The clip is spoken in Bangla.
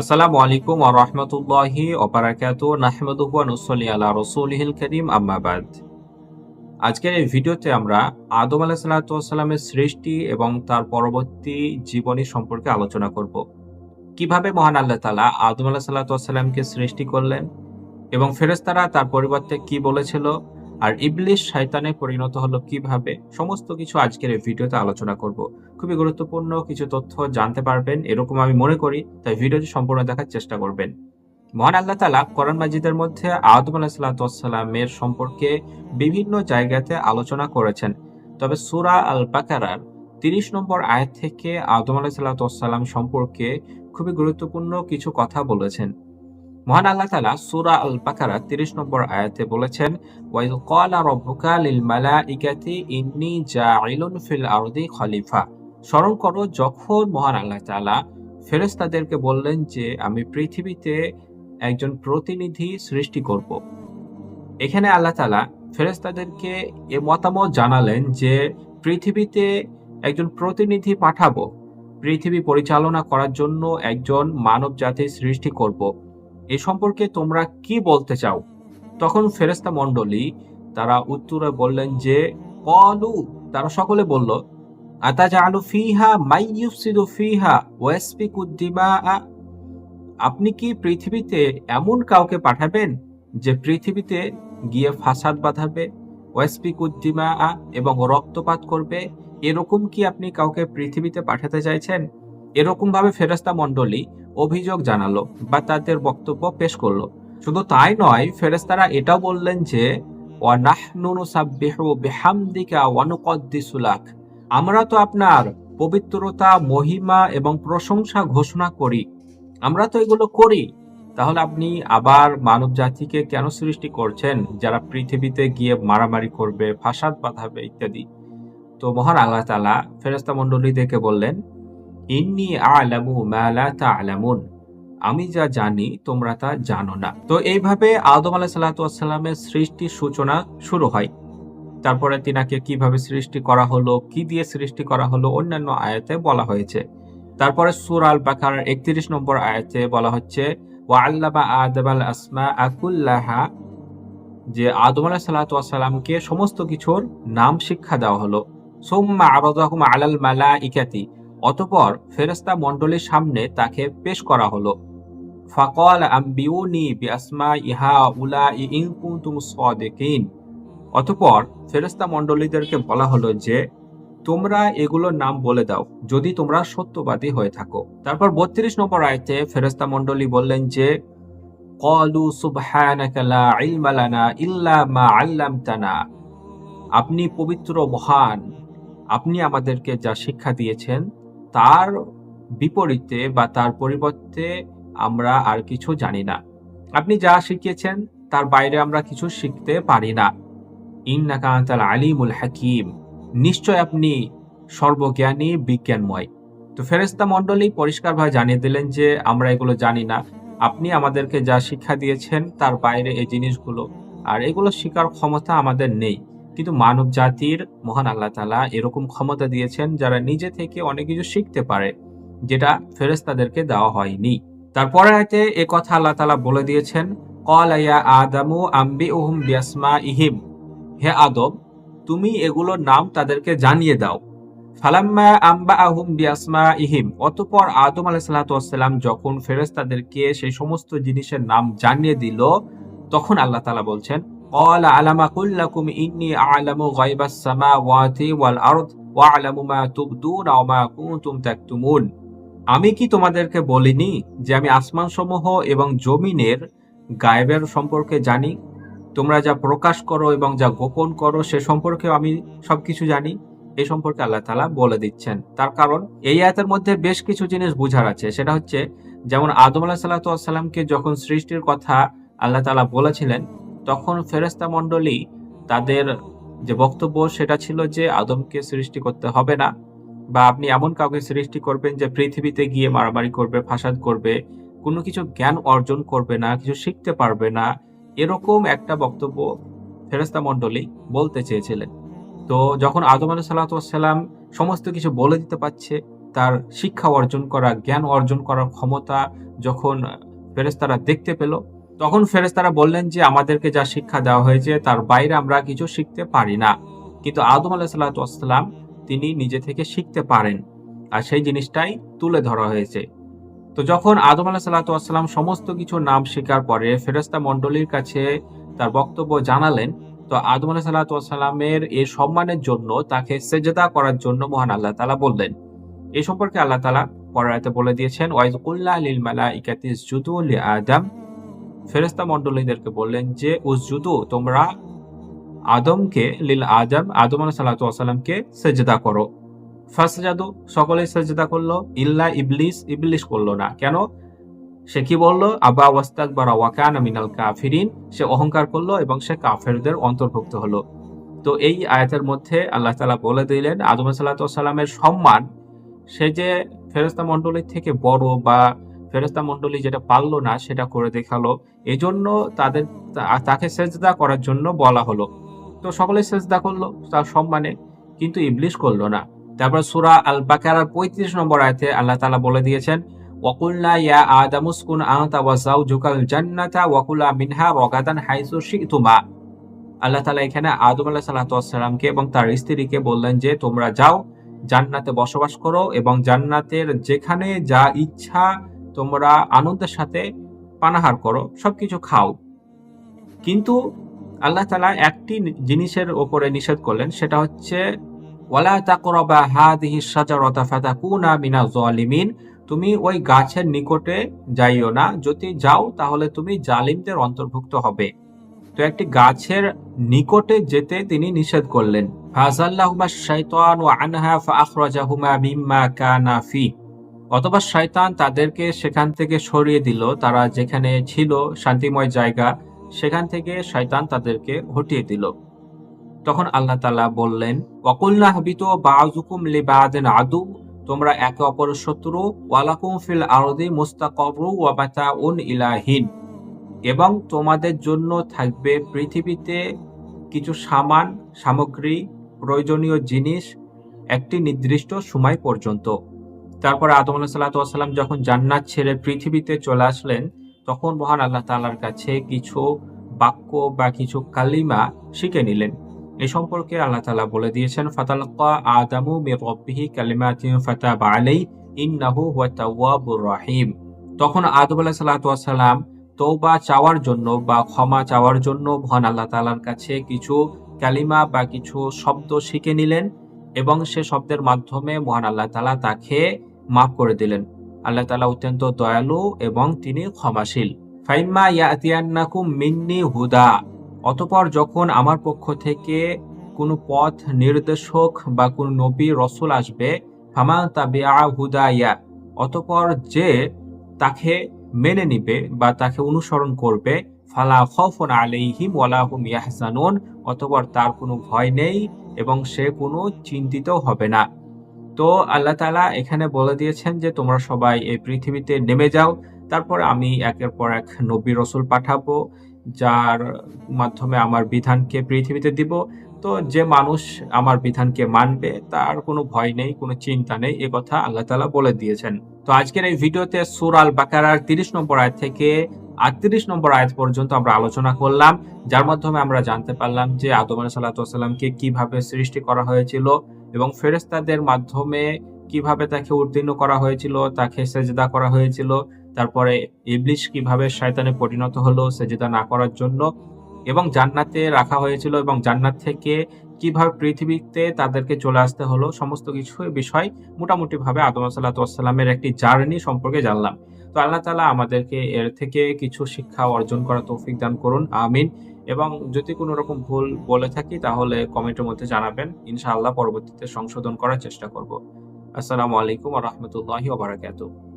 আসসালামু আলাইকুম ওয়া রাহমাতুল্লাহি ওয়া বারাকাতুহু। নাহমাদুহু ওয়া নুসাল্লি আলা রাসূলিহিল কারীম। আম্মা বাদ। আজকের এই ভিডিওতে আমরা আদম আলাইহিস সালামের সৃষ্টি এবং তার পরবর্তী জীবনী সম্পর্কে আলোচনা করব। কীভাবে মহান আল্লাহ তাআলা আদম আলাইহিস সালামকে সৃষ্টি করলেন এবং ফেরেশতারা তার পরিবর্তে কি বলেছিল? আর ইবলিশ শয়তানে পরিণত হলো কীভাবে? সমস্ত কিছু আজকের এই ভিডিওতে আলোচনা করব। খুবই গুরুত্বপূর্ণ কিছু তথ্য জানতে পারবেন, এরকম আমি মনে করি, তাই ভিডিওটি সম্পূর্ণ দেখার চেষ্টা করবেন। মহান আল্লাহ তালা কোরআন মাজিদের মধ্যে আদম আলাহিসাল্লামের সম্পর্কে বিভিন্ন জায়গাতে আলোচনা করেছেন। তবে সুরা আল বাকারার তিরিশ নম্বর আয়াত থেকে আদম আলাহ আলাহিসাল্লাম সম্পর্কে খুবই গুরুত্বপূর্ণ কিছু কথা বলেছেন। মহান আল্লাহ তালা সুরা আল বাকারা তিরিশ নম্বর আয়াতে বলেছেন, ওয়াইল ক্বালা রব্বুকা লিল মালাইকাতি ইন্নী জাইলুন ফিল আরদি খলিফা। স্মরণ করো, যখন মহান আল্লাহ তাআলা ফেরেশতাদেরকে বললেন যে, আমি পৃথিবীতে একজন প্রতিনিধি সৃষ্টি করব। এখানে আল্লাহ তাআলা ফেরেশতাদেরকে এ মতামত জানালেন যে, পৃথিবীতে একজন প্রতিনিধি পাঠাবো। পৃথিবী পরিচালনা করার জন্য একজন মানব জাতির সৃষ্টি করব। এ সম্পর্কে তোমরা কি বলতে চাও? তখন ফেরেস্তা মণ্ডলী তারা উত্তরে বললেন যে, কলু, তারা সকলে বলল, আতাজালু ফিহা, মাই ইউফসিদু ফিহা ওয়াসফিকু দিমাআ? আপনি কি পৃথিবীতে এমন কাউকে পাঠাবেন যে পৃথিবীতে গিয়ে ফাসাদ বাঁধাবে ওয়াসফিকু দিমাআ এবং রক্তপাত করবে? এরকম কি আপনি কাউকে পৃথিবীতে পাঠাতে চাইছেন? এরকম ভাবে ফেরেশতা মণ্ডলী অভিযোগ জানালো বা তাদের বক্তব্য পেশ করল। শুধু তাই নয় ফেরেস্তারা এটাও বললেন যে আমরা তো আপনার পবিত্রতা, মহিমা এবং প্রশংসা ঘোষণা করি। আমরা তো এগুলো করি। তাহলে আপনি আবার মানব জাতিকে কেন সৃষ্টি করছেন, যারা পৃথিবীতে গিয়ে মারামারি করবে, ফাসাদ বাঁধাবে, ইত্যাদি? তো মহান আল্লাহ তালা ফেরেস্তা মন্ডলীদেরকে বললেন ইন্নি আলামু মা লা তা'লামুন আমি যা জানি তোমরা তা জানো না। তো এইভাবে আদম আলাহ সাল্লামের সৃষ্টির সূচনা শুরু হয়। তারপরে তিনাকে কীভাবে সৃষ্টি করা হলো, কি দিয়ে সৃষ্টি করা হলো, অন্যান্য আয়াতে বলা হয়েছে। তারপরে সুর আল একত্রিশ নম্বর আয়াতে বলা হচ্ছে ওয়া আল্লামা আদম আল আসমা আকুল্লাহা যে আদম আলাহ সাল্লামকে সমস্ত কিছুর নাম শিক্ষা দেওয়া হলো। সোম্মা আরদাহুম আলাল মালা ইকাতি অতপর ফেরেস্তা মণ্ডলীর সামনে তাকে পেশ করা হলো। ফাকল আম্বিউনি বিআসমা ইহা উলা ইন কুনতুম অতপর ফেরেস্তা মণ্ডলীদেরকে বলা হলো যে, তোমরা এগুলোর নাম বলে দাও, যদি তোমরা সত্যবাদী হয়ে থাকো। তারপর বত্রিশ নম্বর আয়তে ফেরেস্তা মণ্ডলী বললেন যে, কলু সুবহানাকা লা ইলমা লানা ইল্লা মা আল্লামতানা। আপনি পবিত্র মহান। আপনি আমাদেরকে যা শিক্ষা দিয়েছেন তার বিপরীতে বা তার পরিবর্তে আমরা আর কিছু জানি না। আপনি যা শিখিয়েছেন, তার বাইরে আমরা কিছু শিখতে পারি না। ইন্নাকা আনতাল আলিমুল হাকিম। নিশ্চয় আপনি সর্বজ্ঞানী, বিজ্ঞানময়। তো ফেরেস্তা মণ্ডলী পরিষ্কারভাবে জানিয়ে দিলেন যে, আমরা এগুলো জানি না। আপনি আমাদেরকে যা শিক্ষা দিয়েছেন, তার বাইরে এই জিনিসগুলো, আর এগুলো শিকার ক্ষমতা আমাদের নেই। কিন্তু মানব জাতির মহান আল্লাহ তালা এরকম ক্ষমতা দিয়েছেন যারা নিজে থেকে অনেক কিছু শিখতে পারে, যেটা ফেরেস্তাদেরকে দেওয়া হয়নি। তারপরে আয়তে এ কথা আল্লাহ তালা বলে দিয়েছেন কল আয়া আদামু আম্বি উহুম বিয়াসমা ইহিম হে আদম, তুমি এগুলোর নাম তাদেরকে জানিয়ে দাও। ফালাম্মা আম্বা আহুম বিয়াসমা ইহিম অতপর আদম আলাইসাল্লাম যখন ফেরেস্তাদেরকে সেই সমস্ত জিনিসের নাম জানিয়ে দিল, তখন আল্লাহ তালা বলছেন قال ألم أقل لكم إني أعلم غيب السماوات والأرض وأعلم ما تبدون وما كنتم تكتمون আমি কি তোমাদেরকে বলিনি যে আমি আসমান সমূহ এবং জমিনের গায়েবের সম্পর্কে জানি তোমরা যা প্রকাশ করো এবং যা গোপন করো সে সম্পর্কে আমি সবকিছু জানি এই সম্পর্কে আল্লাহ তালা বলে দিচ্ছেন তার কারণ এই আয়াতের মধ্যে বেশ কিছু জিনিস বুঝার আছে সেটা হচ্ছে যেমন আদম আলাহ সাল্লাতামকে যখন সৃষ্টির কথা আল্লাহ তালা বলেছিলেন তখন ফেরেস্তা মণ্ডলী তাদের যে বক্তব্য, সেটা ছিল যে আদমকে সৃষ্টি করতে হবে না, বা আপনি এমন কাউকে সৃষ্টি করবেন যে পৃথিবীতে গিয়ে মারামারি করবে, ফাসাদ করবে, কোনো কিছু জ্ঞান অর্জন করবে না, কিছু শিখতে পারবে না, এরকম একটা বক্তব্য ফেরেস্তা মণ্ডলী বলতে চেয়েছিলেন। তো যখন আদম আলু সাল্লাম সমস্ত কিছু বলে দিতে পারছে, তার শিক্ষা অর্জন করা, জ্ঞান অর্জন করার ক্ষমতা যখন ফেরেস্তারা দেখতে পেল তখন ফেরেস্তারা বললেন যে, আমাদেরকে যা শিক্ষা দেওয়া হয়েছে, তার বাইরে আমরা কিছু শিখতে পারি না। কিন্তু আদম আলাহ আলাহিসাল্লাম তিনি নিজে থেকে শিখতে পারেন। আর সেই জিনিসটাই তুলে ধরা হয়েছে। তো যখন আদম আলাহ সাল্লাম সমস্ত কিছু নাম স্বীকার পরে ফেরেস্তা মণ্ডলীর কাছে তার বক্তব্য জানালেন, তো আদম আলাহ সাল্লামের এই সম্মানের জন্য, তাকে সেজদা করার জন্য মহান আল্লাহ তালা বললেন। এ সম্পর্কে আল্লাহ তালা পরায়তে বলে দিয়েছেন ওয়াইজুল্লাহ লিল মালা ইকাতিস জুদু আদম ফেরেস্তা মণ্ডলীদেরকে বললেন যে উজুদু তোমরা আদমকে লিল আদম আদম আলাহ সাল্লাহামকে সেজদা করো। ফাসজাদু সকলে সেজদা করল, ইল্লা ইবলিস ইবলিস করল না। কেন? সে কি বলল? আবা ওয়াস্তাক বারা ওয়াকান মিনাল কাফিরিন। সে অহংকার করল এবং সে কাফেরদের অন্তর্ভুক্ত হলো। তো এই আয়াতের মধ্যে আল্লাহ তালা বলে দিলেন, আদম সাল্লাহামের সম্মান, সে যে ফেরস্তা মণ্ডলীর থেকে বড় বা ফেরস্তা মণ্ডলী যেটা পারল না সেটা করে দেখাল। এজন্য তাদের তাকে সেজদা করার জন্য বলা হলো। তো সকলে সেজদা করল তার সম্মানে, কিন্তু ইবলিশ করল না। তারপর সুরা আল বাকারার পঁয়ত্রিশ নম্বর আয়তে আল্লাহ তালা বলে দিয়েছেন ওয়াকুল্লা ইয়া আদামুসকুন আনতা ওয়া জাউজুকাল জান্নাতা ওয়াকুলা মিনহা রগাদান হাইসু শিকতুমা আল্লাহ তালা এখানে আদম আল্লাহ সাল্লাহামকে এবং তার স্ত্রীকে বললেন যে, তোমরা যাও, জান্নাতে বসবাস করো এবং জান্নাতের যেখানে যা ইচ্ছা তোমরা আনন্দের সাথে পানাহার করো, সবকিছু খাও। কিন্তু আল্লাহ তালা একটি জিনিসের ওপরে নিষেধ করলেন, সেটা হচ্ছে, ওয়ালা মিনা তুমি ওই গাছের নিকটে যাইও না, যদি যাও তাহলে তুমি জালিমদের অন্তর্ভুক্ত হবে। তো একটি গাছের নিকটে যেতে তিনি নিষেধ করলেন। ফাজাল্লাহুমা শাইতান ওয়া আনহা ফাআখরাজাহুমা মিম্মা কানা ফি। অথবা শয়তান তাদেরকে সেখান থেকে সরিয়ে দিল। তারা যেখানে ছিল শান্তিময় জায়গা, সেখান থেকে শয়তান তাদেরকে হটিয়ে দিল। তখন আল্লাহ তালা বললেন অকুল্লা হাবিত বাজুকুম লিবাদেন আদু, তোমরা একে অপরের শত্রু, ওয়ালাকুম ফিল আরদি মুস্তাকবরু ওয়াবাতা উন ইলাহিন। এবং তোমাদের জন্য থাকবে পৃথিবীতে কিছু সামান, সামগ্রী, প্রয়োজনীয় জিনিস, একটি নির্দিষ্ট সময় পর্যন্ত। তারপরে আদম আল্লাহ সাল্লাম যখন জান্নাত ছেড়ে পৃথিবীতে চলে আসলেন, তখন মহান আল্লাহ তালার কাছে কিছু বাক্য বা কিছু কালিমা শিখে নিলেন। এ সম্পর্কে আল্লাহ তালা বলে দিয়েছেন ফাতালকা আদামু মির রব্বিহি কালিমাতিন ফাতাবা আলাই ইন্নাহু হুয়া তাওয়াবুর রহিম। তখন আদম আলাহ সাল্লাম তৌবা চাওয়ার জন্য বা ক্ষমা চাওয়ার জন্য মহান আল্লাহ তালার কাছে কিছু কালিমা বা কিছু শব্দ শিখে নিলেন এবং সে শব্দের মাধ্যমে মহান আল্লাহ তালা তাকে মাফ করে দিলেন। আল্লাহ তালা অত্যন্ত দয়ালু এবং তিনি ক্ষমাশীল। ফাইম্মা ইয়াতিয়ান্নাকুম মিন্নি হুদা। অতপর যখন আমার পক্ষ থেকে কোনো পথ নির্দেশক বা কোন নবী, রসুল আসবে, ফামা তাবিয়া হুদাইয়া অতপর যে তাকে মেনে নিবে বা তাকে অনুসরণ করবে, ফালা খফন আলাইহিম ওয়ালাহুম ইয়াহসানুন অতপর তার কোনো ভয় নেই এবং সে কোনো চিন্তিত হবে না। তো আল্লাহ তালা এখানে বলে দিয়েছেন যে, তোমরা সবাই এই পৃথিবীতে নেমে যাও। তারপর আমি একের পর এক নবী রসুল পাঠাবো, যার মাধ্যমে আমার বিধানকে পৃথিবীতে দিব। তো যে মানুষ আমার বিধানকে মানবে, তার কোনো ভয় নেই, কোনো চিন্তা নেই। এ কথা আল্লাহ তালা বলে দিয়েছেন। তো আজকের এই ভিডিওতে সুর আল বাকারার তিরিশ নম্বর আয় থেকে আটত্রিশ নম্বর আয়াত পর্যন্ত আমরা আলোচনা করলাম, যার মাধ্যমে আমরা জানতে পারলাম যে আদম সাল্লাহামকে কীভাবে সৃষ্টি করা হয়েছিল এবং ফেরেস্তাদের মাধ্যমে কীভাবে তাকে উত্তীর্ণ করা হয়েছিল, তাকে সেজেদা করা হয়েছিল, তারপরে ইবলিশ কীভাবে শয়তানে পরিণত হলো সেজেদা না করার জন্য এবং জান্নাতে রাখা হয়েছিল এবং জান্নাত থেকে কীভাবে পৃথিবীতে তাদেরকে চলে আসতে হলো, সমস্ত কিছু বিষয় মোটামুটি ভাবে আদম সাল্লাহামের একটি জার্নি সম্পর্কে জানলাম। তো আল্লাহ তালা আমাদেরকে এর থেকে কিছু শিক্ষা অর্জন করা তৌফিক দান করুন, আমিন। এবং যদি কোনো রকম ভুল বলে থাকি, তাহলে কমেন্টের মধ্যে জানাবেন। ইনশাআল্লাহ পরবর্তীতে সংশোধন করার চেষ্টা করব। আসসালামু আলাইকুম রহমতুল্লাহি ওবরাকাতুহ